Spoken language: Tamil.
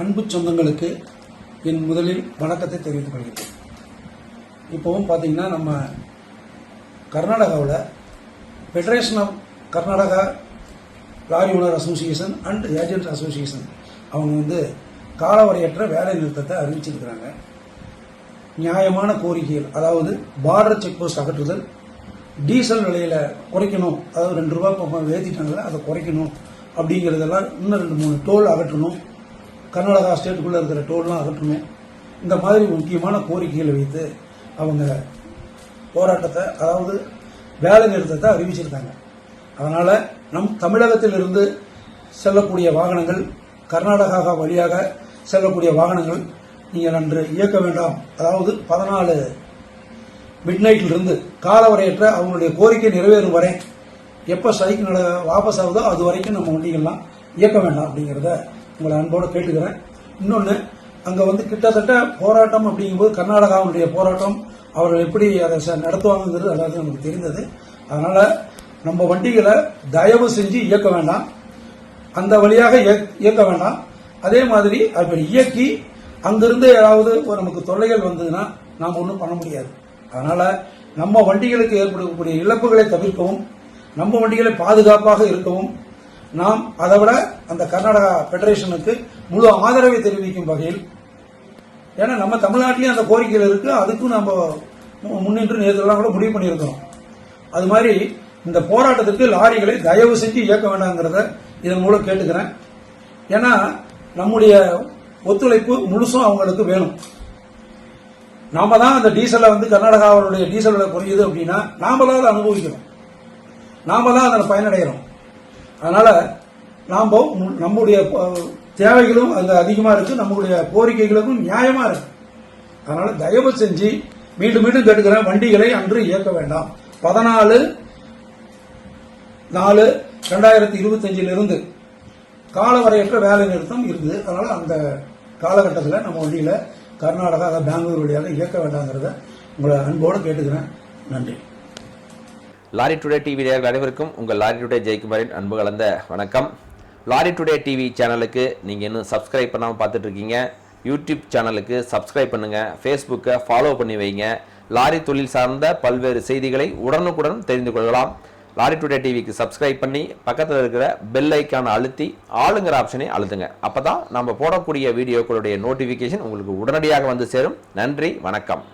அன்பு சொந்தங்களுக்கு என் முதலில் வணக்கத்தை தெரிவித்துக் கொள்கிறேன். இப்போவும் பார்த்தீங்கன்னா நம்ம கர்நாடகாவில் federation of Karnataka lorry owner association and agent association அவங்க வந்து காலவரையற்ற வேலை நிறுத்தத்தை அறிவிச்சிருக்கிறாங்க. நியாயமான கோரிக்கைகள் அதாவது பார்டர் செக் போஸ்ட் அகற்றுதல் டீசல் விலையில குறைக்கணும் அதாவது ரெண்டு ரூபாய் இப்போ அதை குறைக்கணும் அப்படிங்கிறதெல்லாம் இன்னும் ரெண்டு மூணு டோல் அகற்றணும். கர்நாடகா ஸ்டேட்டுக்குள்ளே இருக்கிற டோல்லாம் அகற்றுமே. இந்த மாதிரி முக்கியமான கோரிக்கைகளை வைத்து அவங்க போராட்டத்தை அதாவது வேலை நிறுத்தத்தை அறிவிச்சிருக்காங்க. அதனால் நம் தமிழகத்திலிருந்து செல்லக்கூடிய வாகனங்கள் கர்நாடகா வழியாக செல்லக்கூடிய வாகனங்கள் நீங்கள் அன்று இயக்க வேண்டாம். அதாவது பதினாலு மிட் இருந்து காலவரையற்ற அவங்களுடைய கோரிக்கை நிறைவேறும் வரை எப்போ ஸ்ட்ரைக் வாபஸ் ஆகுதோ அது வரைக்கும் நம்ம வண்டிகள்லாம் இயக்க வேண்டாம் அப்படிங்கிறத உங்களை அன்போடு கேட்டுக்கிறேன். இன்னொன்று அங்கே வந்து கிட்டத்தட்ட போராட்டம் அப்படிங்கும்போது கர்நாடகாவுடைய போராட்டம் அவர்கள் எப்படி அதை ச- நடத்துவாங்கங்கிறது நமக்கு தெரிந்தது. அதனால் நம்ம வண்டிகளை தயவு செஞ்சு இயக்க வேண்டாம். அந்த வழியாக இயக்- இயக்க வேண்டாம். அதே மாதிரி அப்படி இயக்கி அங்கிருந்து ஏதாவது ஒரு நமக்கு தொல்லைகள் வந்ததுன்னா நாம் ஒன்றும் பண்ண முடியாது. அதனால் நம்ம வண்டிகளுக்கு ஏற்படக்கூடிய இழப்புகளை தவிர்க்கவும் நம்ம வண்டிகளை பாதுகாப்பாக இருக்கவும் நாம் அதை விட அந்த கர்நாடகா பெடரேஷனுக்கு முழு ஆதரவை தெரிவிக்கும் வகையில் ஏன்னா நம்ம தமிழ்நாட்டிலையும் அந்த கோரிக்கைகள் இருக்கு அதுக்கும் நம்ம மு- முன்னின்று நேற்றுலாம் கூட முடிவு பண்ணியிருக்கிறோம். அது மாதிரி இந்த போராட்டத்திற்கு லாரிகளை தயவு செஞ்சு இயக்க வேண்டாங்கிறத இதன் மூலம் கேட்டுக்கிறேன். ஏன்னா நம்முடைய ஒத்துழைப்பு முழுசும் அவங்களுக்கு வேணும். நாம தான் அந்த டீசலை வந்து கர்நாடகாவுடைய டீசல் விலை குறையுது அப்படின்னா நாம தான் அதை அனுபவிக்கிறோம். நாம தான் அதில் பயனடைகிறோம். அதனால நாம் நம்முடைய தேவைகளும் அங்க அதிகமா இருக்கு. நம்முடைய கோரிக்கைகளுக்கும் நியாயமா இருக்கு. அதனால தயவு செஞ்சு மீண்டும் மீண்டும் கேட்டுக்கிறேன். வண்டிகளை அன்று இயக்க வேண்டாம். பதினாலு நாலு ரெண்டாயிரத்தி இருபத்தஞ்சில் இருந்து காலவரையற்ற வேலை நிறுத்தம் இருக்குது அதனால அந்த காலகட்டத்தில் நம்ம வண்டியில் கர்நாடகா அதாவது பெங்களூர் வழியாக இயக்க வேண்டாங்கிறத உங்களை அன்போடு கேட்டுக்கிறேன். நன்றி. லாரி டுடே டிவி நேர்கள் அனைவருக்கும் உங்கள் லாரி டுடே ஜெயக்குமாரின் அன்பு கலந்த வணக்கம். லாரி டுடே டிவி சேனலுக்கு நீங்கள் இன்னும் சப்ஸ்கிரைப் பண்ணாமல் பார்த்துட்டு இருக்கீங்க யூடியூப் சேனலுக்கு சப்ஸ்கிரைப் பண்ணுங்கள் ஃபேஸ்புக்கை ஃபாலோ பண்ணி வைங்க. லாரி தொழில் சார்ந்த பல்வேறு செய்திகளை உடனுக்குடன் தெரிந்து கொள்ளலாம். லாரி டுடே டிவிக்கு சப்ஸ்கிரைப் பண்ணி பக்கத்தில் இருக்கிற பெல் ஐக்கானை அழுத்தி ஆளுங்கிற ஆப்ஷனை அழுத்துங்க. அப்போ தான் நம்ம போடக்கூடிய வீடியோக்களுடைய நோட்டிஃபிகேஷன் உங்களுக்கு உடனடியாக வந்து சேரும். நன்றி வணக்கம்.